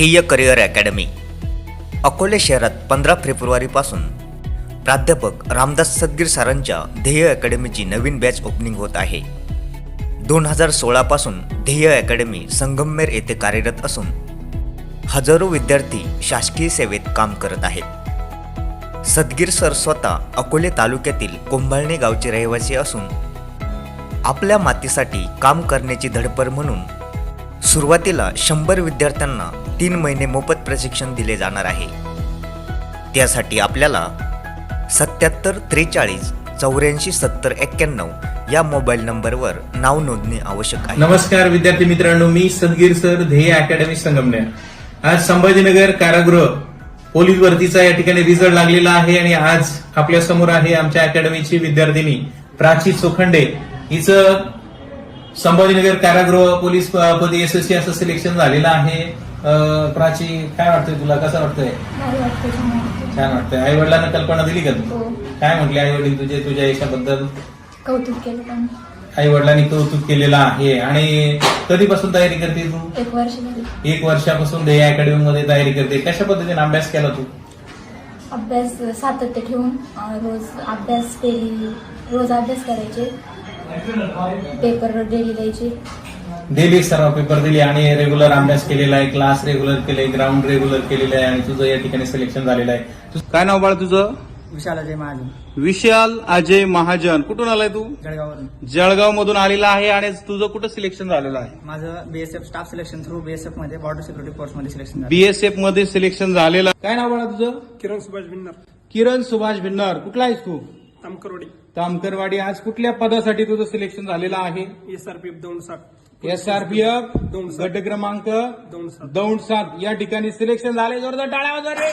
ध्येय career academy. Akole शहरात पंधरा फेब्रुवारीपासून प्राध्यापक रामदास सदगीर सरांच्या ध्येय अकॅडमीची नवीन बॅच ओपनिंग होत आहे. दोन हजार सोळापासून ध्येय अकॅडमी संगमनेर येथे कार्यरत असून हजारो विद्यार्थी शासकीय सेवेत काम करत आहेत. सदगीर सर स्वतः अकोले तालुक्यातील कोंभाळणे गावचे रहिवासी असून आपल्या मातीसाठी काम करण्याची धडपड म्हणून सुरुवातीला शंभर विद्यार्थ्यांना तीन महिने मोफत प्रशिक्षण दिले जाणार आहे. त्यासाठी आपल्याला सत्याहत्तर त्रेचाळीस चौऱ्याऐंशी सत्तर एक्क्याण्णव या मोबाईल नंबरवर नाव नोंदणी आवश्यक आहे. नमस्कार विद्यार्थी मित्रांनो मी सदगीर सर ध्येय अकॅडमी संगमनेर. आज संभाजीनगर कारागृह पोलीस भरतीचा या ठिकाणी रिझल्ट लागलेला आहे आणि आज आपल्यासमोर आहे आमच्या अकॅडमीची विद्यार्थिनी प्राची सोखंडे. हिचं संभाजीनगर कारागृह पोलीस पदी एसएससी असं सिलेक्शन झालेलं आहे. प्राची काय वाटतंय तुला? कसं वाटतंय? छान वाटतं. छान वाटतंय. आई वडिलांना कल्पना दिली का तू? हो. काय म्हटले आई वडील तुझे तुझ्या याच्याबद्दल कौतुक केलं त्यांनी आई वडिलांनी कौतुक केलेलं आहे. आणि कधीपासून तयारी करते तू? एक वर्ष झाली. एक वर्षापासून ध्येय अकॅडमी मध्ये तयारी करते. कशा पद्धतीने अभ्यास केला तू? अभ्यास सातत्य ठेवून अं, रोज अभ्यास डेली रोज अभ्यास करायचे. पेपर डेली द्यायचे. डेली सर्व पेपर दिले आणि रेग्युलर अभ्यास केलेला आहे क्लास रेग्युलर केले ग्राउंड रेग्युलर केलेलं आहे आणि तुझं या ठिकाणी सिलेक्शन झालेलं आहे. तुझं काय नाव बाळ तुझं? विशाल अजय महाजन. विशाल अजय महाजन. कुठून आलाय तू? जळगाववरून. जळगाव मधून आलेला आहे आणि तुझं कुठं सिलेक्शन झालेलं आहे? माझं बीएसएफ स्टाफ सिलेक्शन थ्रू बीएसएफमध्ये बॉर्डर सिक्युरिटी फोर्समध्ये सिलेक्शन झालं बीएसएफमध्ये सिलेक्शन झालेलं काय नाव बाळा तुझं? किरण सुभाष भिन्नर. किरण सुभाष भिन्नर. कुठला आहेस तू? तामकरवाडी तामकरवाडी आज कुठल्या पदासाठी तुझं सिलेक्शन झालेलं आहे? एसआरपीएफ दोन सात एसआरपीएफ दोन. गट क्रमांक दोन सात दौंड सात या ठिकाणी सिलेक्शन झाले जोरदार टाळ्या वाजवा रे